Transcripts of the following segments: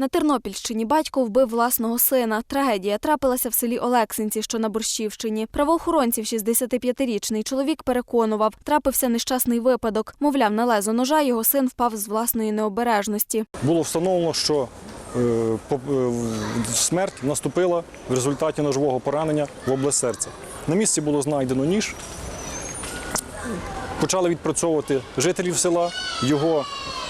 На Тернопільщині батько вбив власного сина. Трагедія трапилася в селі Олексинці, що на Борщівщині. Правоохоронців 65-річний чоловік переконував, трапився нещасний випадок. Мовляв, на лезо ножа його син впав з власної необережності. Було встановлено, що е, е, смерть наступила в результаті ножового поранення в область серця. На місці було знайдено ніж. Почали відпрацьовувати жителів села, його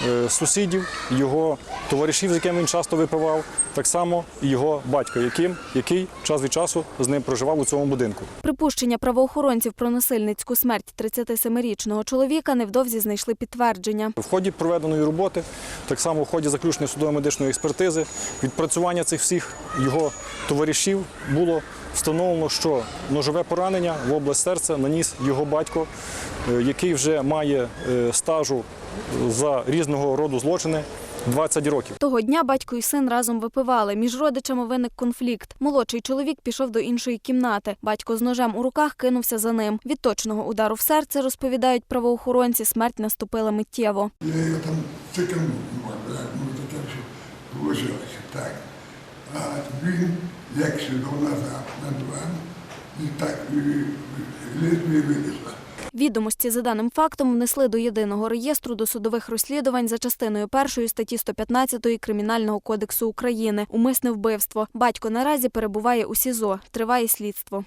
е, сусідів, його товаришів, з якими він часто випивав, так само і його батька, яким, який час від часу з ним проживав у цьому будинку. Припущення правоохоронців про насильницьку смерть 37-річного чоловіка невдовзі знайшли підтвердження. В ході проведеної роботи, так само в ході заключної судово-медичної експертизи, відпрацювання цих всіх його товаришів було встановлено, що ножове поранення в область серця наніс його батько, е, який вже має е, стажу за різного роду злочини 20 років. Того дня батько і син разом випивали. Між родичами виник конфлікт. Молодший чоловік пішов до іншої кімнати. Батько з ножем у руках кинувся за ним. Від точного удару в серце, розповідають правоохоронці, смерть наступила миттєво. Я його там циканув, ну так, що так. А він як сідав назад на диван і так ледве вилізла. Відомості за даним фактом внесли до єдиного реєстру досудових розслідувань за частиною першої статті 115 Кримінального кодексу України. Умисне вбивство. Батько наразі перебуває у СІЗО. Триває слідство.